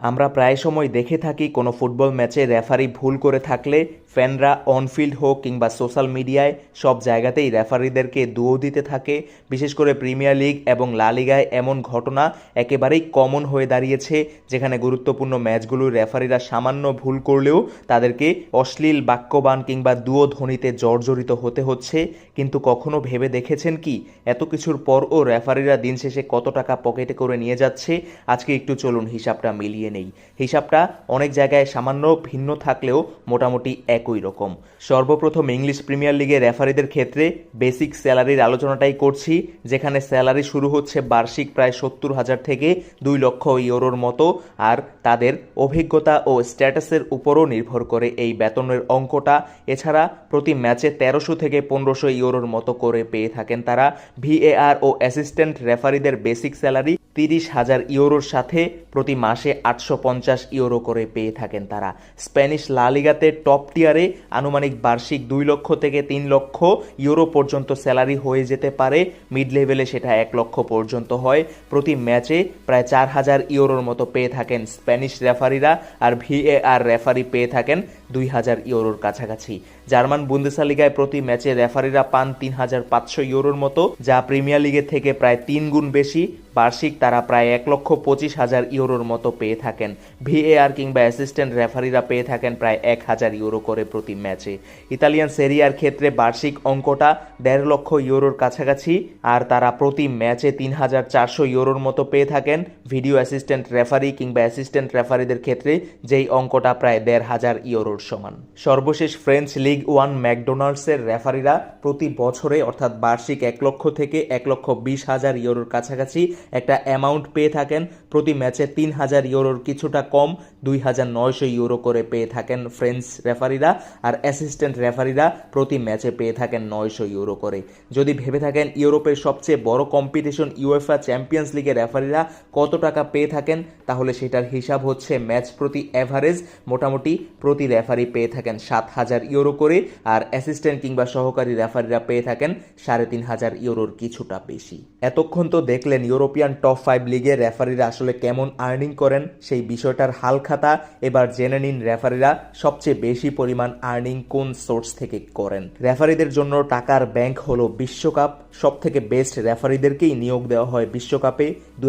আমরা প্রায় সময় দেখে থাকি কোনো ফুটবল ম্যাচে রেফারি ভুল করে থাকলে ফ্যানরা অনফিল্ড হোক কিংবা সোশ্যাল মিডিয়ায় সব জায়গাতেই রেফারিদেরকে দুয়ো দিতে থাকে। বিশেষ করে প্রিমিয়ার লিগ এবং লা লিগায় এমন ঘটনা একেবারেই কমন হয়ে দাঁড়িয়েছে, যেখানে গুরুত্বপূর্ণ ম্যাচগুলোর রেফারিরা সামান্য ভুল করলেও তাদেরকে অশ্লীল বাক্যবান কিংবা দুয়ো ধ্বনিতে জর্জরিত হতে হচ্ছে। কিন্তু কখনো ভেবে দেখেছেন কি? এত কিছুর পরও রেফারিরা দিন শেষে কত টাকা পকেটে করে নিয়ে যাচ্ছে? আজকে একটু চলুন হিসাবটা মিলিয়ে নেই। হিসাবটা অনেক জায়গায় সামান্য ভিন্ন থাকলেও মোটামুটি একই রকম। সর্বপ্রথম ইংলিশ প্রিমিয়ার লিগে রেফারিদের ক্ষেত্রে বেসিক স্যালারির আলোচনাটাই করছি, যেখানে স্যালারি শুরু হচ্ছে বার্ষিক প্রায় সত্তর হাজার থেকে দুই লক্ষ ইউরোর মতো, আর তাদের অভিজ্ঞতা ও স্ট্যাটাসের উপরও নির্ভর করে এই বেতনের অঙ্কটা। এছাড়া প্রতি ম্যাচে তেরোশো থেকে পনেরোশো ইউরোর মতো করে পেয়ে থাকেন তারা। ভিএআর ও অ্যাসিস্ট্যান্ট রেফারিদের বেসিক স্যালারি তিরিশ হাজার ইউরোর সাথে প্রতি মাসে আটশো পঞ্চাশ ইউরো করে পেয়ে থাকেন তারা। স্প্যানিশ লা লিগাতে টপ টিয়ারে আনুমানিক বার্ষিক দুই লক্ষ থেকে তিন লক্ষ ইউরো পর্যন্ত স্যালারি হয়ে যেতে পারে। মিড লেভেলে সেটা এক লক্ষ পর্যন্ত হয়। প্রতি ম্যাচে প্রায় চার হাজার ইউরোর মতো পেয়ে থাকেন স্প্যানিশ রেফারিরা আর ভিএআর রেফারি পেয়ে থাকেন দুই হাজার ইউরোর কাছাকাছি। জার্মান বুন্দেসালিগায় প্রতি ম্যাচে রেফারিরা পান তিন হাজার পাঁচশো ইউরোর মতো, যা প্রিমিয়ার লিগের থেকে প্রায় তিন গুণ বেশি। বার্ষিক তারা প্রায় এক লক্ষ পঁচিশ হাজার ইউরোর মতো পেয়ে থাকেন। ভিএআর কিংবা অ্যাসিস্ট্যান্ট রেফারিরা পেয়ে থাকেন প্রায় এক হাজার ইউরো করে প্রতি ম্যাচে। ইতালিয়ান সেরিয়ার ক্ষেত্রে বার্ষিক অঙ্কটা দেড় লক্ষ ইউরোর কাছাকাছি, আর তারা প্রতি ম্যাচে তিন হাজার চারশো ইউরোর মতো পেয়ে থাকেন। ভিডিও অ্যাসিস্ট্যান্ট রেফারি কিংবা অ্যাসিস্ট্যান্ট রেফারিদের ক্ষেত্রে যেই অঙ্কটা প্রায় দেড় হাজার ইউরোর সমান। সর্বশেষ ফ্রেঞ্চ লিগ ওয়ান ম্যাকডোনাল্ডসের রেফারিরা প্রতি বছরে, অর্থাৎ বার্ষিক এক লক্ষ থেকে এক লক্ষ বিশ হাজার ইউরোর কাছাকাছি একটা অ্যামাউন্ট পেয়ে থাকেন। প্রতি ম্যাচে তিন হাজার ইউরোর কিছুটা কম দুই হাজার নয়শো ইউরো করে পেয়ে থাকেন ফ্রেঞ্চ রেফারিরা আর অ্যাসিস্ট্যান্ট রেফারিরা প্রতি ম্যাচে পেয়ে থাকেন নয়শো ইউরো করে। যদি ভেবে থাকেন ইউরোপের সবচেয়ে বড় কম্পিটিশন ইউএফএ চ্যাম্পিয়ন্স লিগের রেফারিরা কত টাকা পেয়ে থাকেন, তাহলে সেটার হিসাব হচ্ছে ম্যাচ প্রতি অ্যাভারেজ মোটামুটি প্রতি রেফারি পেয়ে থাকেন সাত হাজার ইউরো করে আর অ্যাসিস্ট্যান্ট কিংবা সহকারী রেফারিরা পেয়ে থাকেন সাড়ে তিন হাজার ইউরোর কিছুটা বেশি। এতক্ষণ তো দেখলেন ইউরোপিয়ান টপ ফাইভ লিগে রেফারিরা আসলে কেমন আর্নিং করেন সেই বিষয়টার হালখাতা এবার জেনে নিন রেফারিরা সবচেয়ে বেশি পরিমাণ আর্নিং কোন সোর্স থেকে করেন। রেফারিদের জন্য টাকার ব্যাংক হলো বিশ্বকাপ। সব থেকে বেস্ট রেফারিদেরকেই নিয়োগ দেওয়া হয় বিশ্বকাপে। দু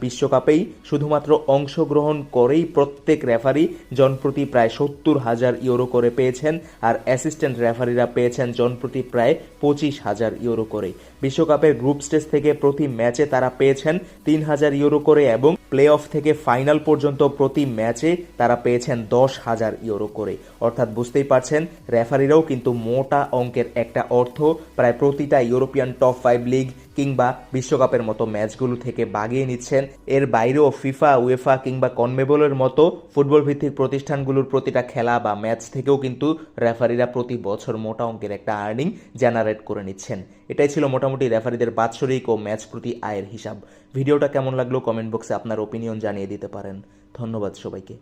বিশ্বকাপেই শুধুমাত্র অংশগ্রহণ করেই প্রত্যেক রেফারি জনপ্রতি প্রায় সত্তর হাজার ইউরো করে পেয়েছেন আর অ্যাসিস্ট্যান্ট রেফারিরা পেয়েছেন জনপ্রতি প্রায় পঁচিশ হাজার ইউরো করে। বিশ্বকাপের গ্রুপ স্টেজ থেকে প্রতি ম্যাচে তারা পেয়েছেন তিন হাজার ইউরো করে এবং প্লে অফ থেকে ফাইনাল পর্যন্ত প্রতি ম্যাচে তারা পেয়েছেন দশ হাজার ইউরো করে। অর্থাৎ বুঝতেই পারছেন, রেফারিরাও কিন্তু মোটা অঙ্কের একটা অর্থ। প্রায় প্রতিটা ইউরোপিয়ান টপ ফাইভ লিগ কিংবা বিশ্বকাপের মতো ম্যাচগুলো থেকে বাগিয়ে নিচ্ছেন। এর বাইরেও ফিফা, উয়েফা কিংবা কনমেবলের মতো ফুটবল ভিত্তিক প্রতিষ্ঠানগুলোর প্রতিটা খেলা বা ম্যাচ থেকেও কিন্তু রেফারিরা প্রতি বছর মোটা অঙ্কের একটা আর্নিং জেনারেট করে নিচ্ছেন। এটাই ছিল মোটামুটি রেফারিদের বাৎসরিক ও ম্যাচ প্রতি আয়ের হিসাব। ভিডিওটা কেমন লাগল কমেন্ট বক্সে আপনার ওপিনিয়ন জানিয়ে দিতে পারেন। ধন্যবাদ সবাইকে।